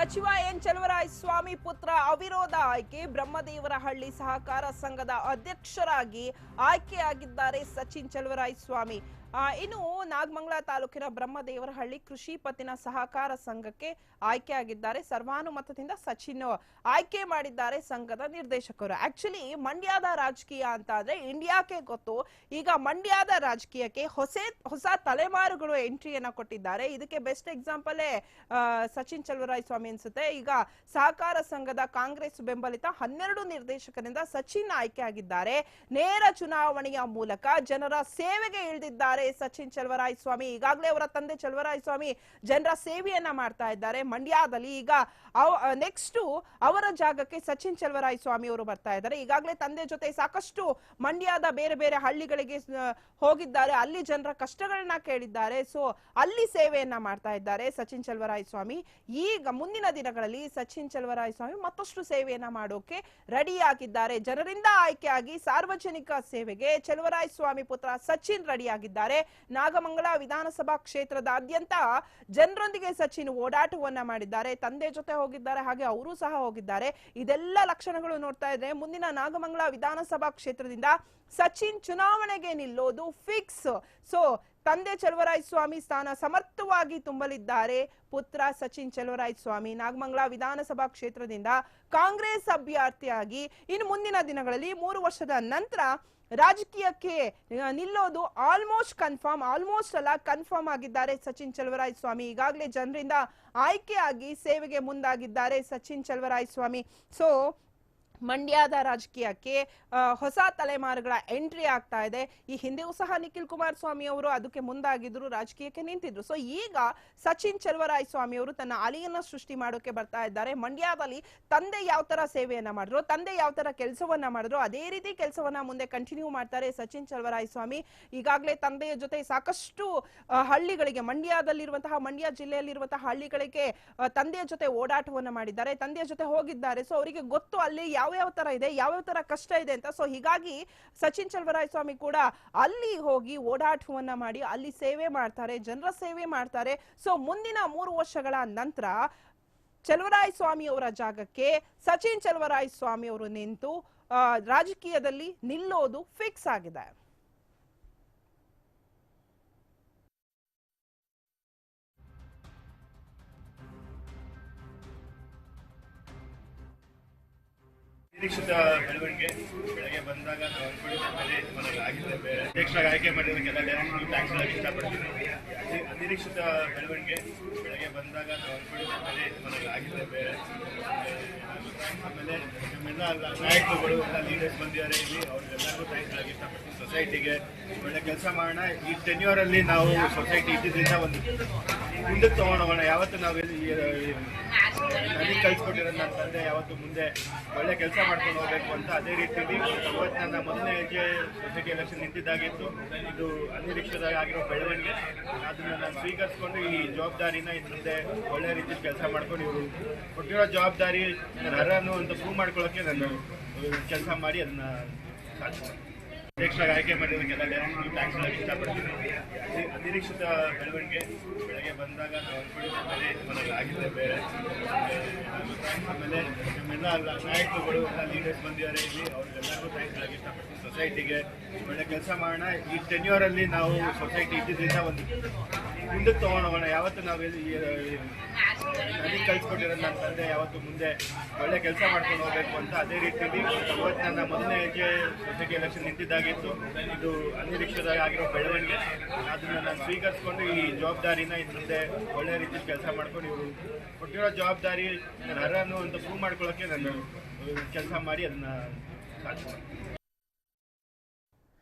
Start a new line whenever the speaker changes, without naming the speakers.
ಸಚಿವ ಎನ್ ಚಲುವರಾಯ್ ಸ್ವಾಮಿ ಪುತ್ರ ಅವಿರೋಧ ಆಯ್ಕೆ, ಬ್ರಹ್ಮದೇವರಹಳ್ಳಿ ಸಹಕಾರ ಸಂಘದ ಅಧ್ಯಕ್ಷರಾಗಿ ಆಯ್ಕೆಯಾಗಿದ್ದಾರೆ ಸಚಿನ್ ಚಲುವರಾಯ್ ಸ್ವಾಮಿ ಇನ್ನು ನಾಗಮಂಗಲ ತಾಲೂಕಿನ ಬ್ರಹ್ಮದೇವರಹಳ್ಳಿ ಕೃಷಿ ಪತ್ತಿನ ಸಹಕಾರ ಸಂಘಕ್ಕೆ ಆಯ್ಕೆಯಾಗಿದ್ದಾರೆ ಸರ್ವಾನುಮತದಿಂದ ಸಚಿನ್ ಆಯ್ಕೆ ಮಾಡಿದ್ದಾರೆ ಸಂಘದ ನಿರ್ದೇಶಕರು. ಆಕ್ಚುಲಿ ಮಂಡ್ಯದ ರಾಜಕೀಯ ಅಂತ ಅಂದ್ರೆ ಇಂಡಿಯಾಕ್ಕೆ ಗೊತ್ತು. ಈಗ ಮಂಡ್ಯದ ರಾಜಕೀಯಕ್ಕೆ ಹೊಸ ಹೊಸ ತಲೆಮಾರುಗಳು ಎಂಟ್ರಿಯನ್ನ ಕೊಟ್ಟಿದ್ದಾರೆ. ಇದಕ್ಕೆ ಬೆಸ್ಟ್ ಎಕ್ಸಾಂಪಲ್ ಸಚಿನ್ ಚಲುವರಾಯ್ ಸ್ವಾಮಿ ಅನ್ಸುತ್ತೆ. ಈಗ ಸಹಕಾರ ಸಂಘದ ಕಾಂಗ್ರೆಸ್ ಬೆಂಬಲಿತ ಹನ್ನೆರಡು ನಿರ್ದೇಶಕರಿಂದ ಸಚಿನ್ ಆಯ್ಕೆ ಆಗಿದ್ದಾರೆ. ನೇರ ಚುನಾವಣೆಯ ಮೂಲಕ ಜನರ ಸೇವೆಗೆ ಇಳಿದಿದ್ದಾರೆ. ಸಚಿನ್ ಚಲವರಾಯ ಸ್ವಾಮಿ. ಈಗಾಗಲೇ ಅವರ ತಂದೆ ಚಲವರಾಯ ಸ್ವಾಮಿ ಜನರ ಸೇವೆಯನ್ನ ಮಾಡ್ತಾ ಇದ್ದಾರೆ. ಮಂಡ್ಯದಲ್ಲಿ ಈಗ ನೆಕ್ಸ್ಟ್ ಅವರ ಜಾಗಕ್ಕೆ ಸಚಿನ್ ಚಲವರಾಯ ಸ್ವಾಮಿ ಅವರು ಬರ್ತಾ ಇದ್ದಾರೆ. ಈಗಾಗಲೇ ತಂದೆ ಜೊತೆ ಸಾಕಷ್ಟು ಮಂಡ್ಯದ ಬೇರೆ ಬೇರೆ ಹಳ್ಳಿಗಳಿಗೆ ಹೋಗಿದ್ದಾರೆ. ಅಲ್ಲಿ ಜನರ ಕಷ್ಟಗಳನ್ನ ಕೇಳಿದ್ದಾರೆ. ಸೊ ಅಲ್ಲಿ ಸೇವೆಯನ್ನ ಮಾಡ್ತಾ ಇದ್ದಾರೆ ಸಚಿನ್ ಚಲವರಾಯ ಸ್ವಾಮಿ. ಈಗ ಮುಂದಿನ ದಿನಗಳಲ್ಲಿ ಸಚಿನ್ ಚಲವರಾಯ ಸ್ವಾಮಿ ಮತ್ತಷ್ಟು ಸೇವೆಯನ್ನ ಮಾಡೋಕೆ ರೆಡಿ ಆಗಿದ್ದಾರೆ. ಜನರಿಂದ ಆಯ್ಕೆಯಾಗಿ ಸಾರ್ವಜನಿಕ ಸೇವೆಗೆ ಚಲವರಾಯ ಸ್ವಾಮಿ ಪುತ್ರ ಸಚಿನ್ ರೆಡಿ ಆಗಿದ್ದಾರೆ ನಾಗಮಂಗಲ ವಿಧಾನಸಭಾ ಕ್ಷೇತ್ರದಾದ್ಯಂತ ಜನರೊಂದಿಗೆ ಸಚಿನ್ ಓಡಾಟವನ್ನ ಮಾಡಿದ್ದಾರೆ. ತಂದೆ ಜೊತೆ ಹೋಗಿದ್ದಾರೆ, ಹಾಗೆ ಅವರು ಸಹ ಹೋಗಿದ್ದಾರೆ. ಇದೆಲ್ಲ ಲಕ್ಷಣಗಳು ನೋಡ್ತಾ ಇದ್ರೆ ಮುಂದಿನ ನಾಗಮಂಗಲ ವಿಧಾನಸಭಾ ಕ್ಷೇತ್ರದಿಂದ ಸಚಿನ್ ಚುನಾವಣೆಗೆ ನಿಲ್ಲೋದು ಫಿಕ್ಸ್ ಸೊ ತಂದೆ ಚಲುವರಾಯ ಸ್ವಾಮಿ ಸ್ಥಾನ ಸಮರ್ಥವಾಗಿ ತುಂಬಲಿದ್ದಾರೆ. ಪುತ್ರ ಸಚಿನ್ ಚಲುವರಾಯ ಸ್ವಾಮಿ ನಾಗಮಂಗಲ ವಿಧಾನಸಭಾ ಕ್ಷೇತ್ರದಿಂದ ಕಾಂಗ್ರೆಸ್ ಅಭ್ಯರ್ಥಿಯಾಗಿ ಇನ್ನು ಮುಂದಿನ ದಿನಗಳಲ್ಲಿ ಮೂರು ವರ್ಷದ ನಂತರ ರಾಜಕೀಯಕ್ಕೆ ನಿಲ್ಲೋದು ಆಲ್ಮೋಸ್ಟ್ ಕನ್ಫರ್ಮ್ ಆಲ್ಮೋಸ್ಟ್ ಅಲ್ಲ ಕನ್ಫರ್ಮ್ ಆಗಿದ್ದಾರೆ ಸಚಿನ್ ಚಲುವರಾಯ ಸ್ವಾಮಿ. ಈಗಾಗಲೇ ಜನರಿಂದ ಆಯ್ಕೆಯಾಗಿ ಸೇವೆಗೆ ಮುಂದಾಗಿದ್ದಾರೆ ಸಚಿನ್ ಚಲುವರಾಯ ಸ್ವಾಮಿ. ಸೊ ಮಂಡ್ಯದ ರಾಜಕೀಯಕ್ಕೆ ಹೊಸ ತಲೆಮಾರುಗಳ ಎಂಟ್ರಿ ಆಗ್ತಾ ಇದೆ. ಈ ಹಿಂದೆಯೂ ಸಹ ನಿಖಿಲ್ ಕುಮಾರಸ್ವಾಮಿ ಅವರು ಅದಕ್ಕೆ ಮುಂದಾಗಿದ್ರು, ರಾಜಕೀಯಕ್ಕೆ ನಿಂತಿದ್ರು. ಸೊ ಈಗ ಸಚಿನ್ ಚಲವರಾಯ ಸ್ವಾಮಿ ಅವರು ತನ್ನ ಅಲಿಯನ್ನ ಸೃಷ್ಟಿ ಮಾಡೋಕೆ ಬರ್ತಾ ಇದ್ದಾರೆ. ಮಂಡ್ಯದಲ್ಲಿ ತಂದೆ ಯಾವ ತರ ಸೇವೆಯನ್ನ ಮಾಡಿದ್ರು, ತಂದೆ ಯಾವ ತರ ಕೆಲಸವನ್ನ ಮಾಡಿದ್ರು, ಅದೇ ರೀತಿ ಕೆಲಸವನ್ನ ಮುಂದೆ ಕಂಟಿನ್ಯೂ ಮಾಡ್ತಾರೆ ಸಚಿನ್ ಚಲವರಾಯ ಸ್ವಾಮಿ. ಈಗಾಗಲೇ ತಂದೆಯ ಜೊತೆ ಸಾಕಷ್ಟು ಹಳ್ಳಿಗಳಿಗೆ, ಮಂಡ್ಯದಲ್ಲಿರುವಂತಹ, ಮಂಡ್ಯ ಜಿಲ್ಲೆಯಲ್ಲಿರುವಂತಹ ಹಳ್ಳಿಗಳಿಗೆ ತಂದೆಯ ಜೊತೆ ಓಡಾಟವನ್ನ ಮಾಡಿದ್ದಾರೆ, ತಂದೆಯ ಜೊತೆ ಹೋಗಿದ್ದಾರೆ. ಸೊ ಅವರಿಗೆ ಗೊತ್ತು ಅಲ್ಲಿ ಯಾವ ಯಾವ ಯಾವ ತರ ಇದೆ ಯಾವ ಯಾವ ತರ ಕಷ್ಟ ಇದೆ ಅಂತ. ಸೊ ಹೀಗಾಗಿ ಸಚಿನ್ ಚಲವರಾಯ ಸ್ವಾಮಿ ಕೂಡ ಅಲ್ಲಿ ಹೋಗಿ ಓಡಾಟವನ್ನ ಮಾಡಿ, ಅಲ್ಲಿ ಸೇವೆ ಮಾಡ್ತಾರೆ, ಜನರ ಸೇವೆ ಮಾಡ್ತಾರೆ. ಸೊ ಮುಂದಿನ ಮೂರು ವರ್ಷಗಳ ನಂತರ ಚಲವರಾಯ ಸ್ವಾಮಿ ಅವರ ಜಾಗಕ್ಕೆ ಸಚಿನ್ ಚಲವರಾಯ ಸ್ವಾಮಿ ಅವರು ನಿಂತು ರಾಜಕೀಯದಲ್ಲಿ ನಿಲ್ಲೋದು ಫಿಕ್ಸ್ ಆಗಿದೆ.
ನಿರೀಕ್ಷಿತ ಬೆಳವಣಿಗೆ ಬೆಳಗ್ಗೆ ಬಂದಾಗ ನಾವು ಅನ್ಕೊಂಡಿದ್ದ ಆಗಿದೆ ಅಧ್ಯಕ್ಷರಾಗಿ ಆಯ್ಕೆ ಮಾಡಿರೋದಕ್ಕೆಲ್ಲ ಥ್ಯಾಂಕ್ಸ್ ಹೇಳಕ್ಕೆ ಇಷ್ಟಪಡ್ತೀನಿ. ಅನಿ- ಅನಿರೀಕ್ಷಿತ ಬೆಳವಣಿಗೆ ಬೆಳಗ್ಗೆ ಬಂದಾಗ ನಾವು ಆಮೇಲೆ ನಮ್ಮೆಲ್ಲ ನಾಯಕರುಗಳು, ಎಲ್ಲ ಲೀಡರ್ಸ್ ಬಂದಿದ್ದಾರೆ ಇಲ್ಲಿ. ಅವ್ರಿಗೆಲ್ಲರಿಗೂ ಥ್ಯಾಂಕ್ಸ್ ಹೇಳಕ್ಕೆ ಇಷ್ಟಪಡ್ತೀನಿ. ಸೊಸೈಟಿಗೆ ಒಳ್ಳೆ ಕೆಲಸ ಮಾಡೋಣ. ಈ ಟೆನ್ಯೂರಲ್ಲಿ ನಾವು ಸೊಸೈಟಿ ಇದ್ದಿದ್ದರಿಂದ ಒಂದು ಮುಂದಕ್ಕೆ ತಗೊಂಡೋಗೋಣ ಯಾವತ್ತು ನಾವು ನನಗೆ ಕಳ್ಸಿಕೊಟ್ಟಿರೋ ನನ್ನ ತಂದೆ ಯಾವತ್ತು ಮುಂದೆ ಒಳ್ಳೆ ಕೆಲಸ ಮಾಡ್ಕೊಂಡು ಹೋಗ್ಬೇಕು ಅಂತ ಅದೇ ರೀತಿಯಲ್ಲಿ ಇವತ್ತು ನನ್ನ ಮೊದಲನೇ ಹೆಜ್ಜೆ ಸೊಸೈಟಿ ಎಲೆಕ್ಷನ್ ನಿಂತಿದ್ದಾಗಿತ್ತು. ಇದು ಅನಿರೀಕ್ಷಿತವಾಗಿರೋ ಬೆಳವಣಿಗೆ. ಅದನ್ನು ನಾನು ಸ್ವೀಕರಿಸ್ಕೊಂಡು ಈ ಜವಾಬ್ದಾರಿನ ಮುಂದೆ ಒಳ್ಳೆ ರೀತಿಯಲ್ಲಿ ಕೆಲಸ ಮಾಡ್ಕೊಂಡು ಇವರು ಕೊಟ್ಟಿರೋ ಜವಾಬ್ದಾರಿ ನನ್ನ ಅರ್ಹನು ಅಂತ ಪ್ರೂವ್ ಮಾಡ್ಕೊಳ್ಳೋಕ್ಕೆ ನಾನು ಕೆಲಸ ಮಾಡಿ ಅದನ್ನು ಸಾಧಿಸ್ತೀನಿ. ಅಧ್ಯಕ್ಷರಾಗಿ ಆಯ್ಕೆ ಮಾಡಿರೋದಕ್ಕೆಲ್ಲ ಡೈರೆಕ್ಟ್ ಥ್ಯಾಂಕ್ಸ್ ಹೇಳಕ್ಕೆ ಇಷ್ಟಪಡ್ತೀನಿ. ಅನಿ- ಅನಿರೀಕ್ಷಿತ ಬೆಳವಣಿಗೆ ಬೆಳಗ್ಗೆ ಬಂದಾಗ ನಾವು ಅನ್ಕೊಂಡಿದ್ದ ಮನೆಗೆ ಆಗಿದೆ ಬೇರೆ. ಆಮೇಲೆ ನಮ್ಮೆಲ್ಲ ನಾಯಕರುಗಳು, ಎಲ್ಲ ಲೀಡರ್ಸ್ ಬಂದಿದ್ದಾರೆ ಇಲ್ಲಿ. ಅವ್ರಿಗೆಲ್ಲರಿಗೂ ಥ್ಯಾಂಕ್ಸ್ ಹೇಳಕ್ಕೆ ಇಷ್ಟಪಡ್ತೀನಿ. ಸೊಸೈಟಿಗೆ ಒಳ್ಳೆ ಕೆಲಸ ಮಾಡೋಣ. ಈ ಟೆನ್ಯೂರಲ್ಲಿ ನಾವು ಸೊಸೈಟಿ ಇದ್ದಿದ್ದರಿಂದ ಒಂದು ಮುಂದಕ್ಕೆ ತಗೊಂಡೋಗೋಣ ಯಾವತ್ತು ನಾವು ನನಗೆ ಕಳ್ಸಿಕೊಟ್ಟಿರೋ ನನ್ನ ತಂದೆ ಯಾವತ್ತು ಮುಂದೆ ಒಳ್ಳೆ ಕೆಲಸ ಮಾಡ್ಕೊಂಡು ಹೋಗಬೇಕು ಅಂತ ಅದೇ ರೀತಿಯಲ್ಲಿ ಅವತ್ತು ನನ್ನ ಮೊದಲನೇ ಹೆಜ್ಜೆ ಸೊಸೈಟಿ ಎಲೆಕ್ಷನ್ ನಿಂತಿದ್ದಾಗಿತ್ತು. ಇದು ಅನಿರೀಕ್ಷಿತ ಆಗಿರೋ ಬೆಳವಣಿಗೆ. ಅದನ್ನು ನಾನು ಸ್ವೀಕರಿಸ್ಕೊಂಡು ಈ ಜವಾಬ್ದಾರಿನ ಇನ್ನು ಮುಂದೆ ಒಳ್ಳೆ ರೀತಿಯಲ್ಲಿ ಕೆಲಸ ಮಾಡ್ಕೊಂಡು ಇವರು ಕೊಟ್ಟಿರೋ ಜವಾಬ್ದಾರಿ ನಾನು ಅರ್ಹನು ಅಂತ ಪ್ರೂವ್ ಮಾಡ್ಕೊಳ್ಳೋಕೆ ನಾನು ಕೆಲಸ ಮಾಡಿ ಅದನ್ನು ಸಾಧಿಸ್ತೀನಿ.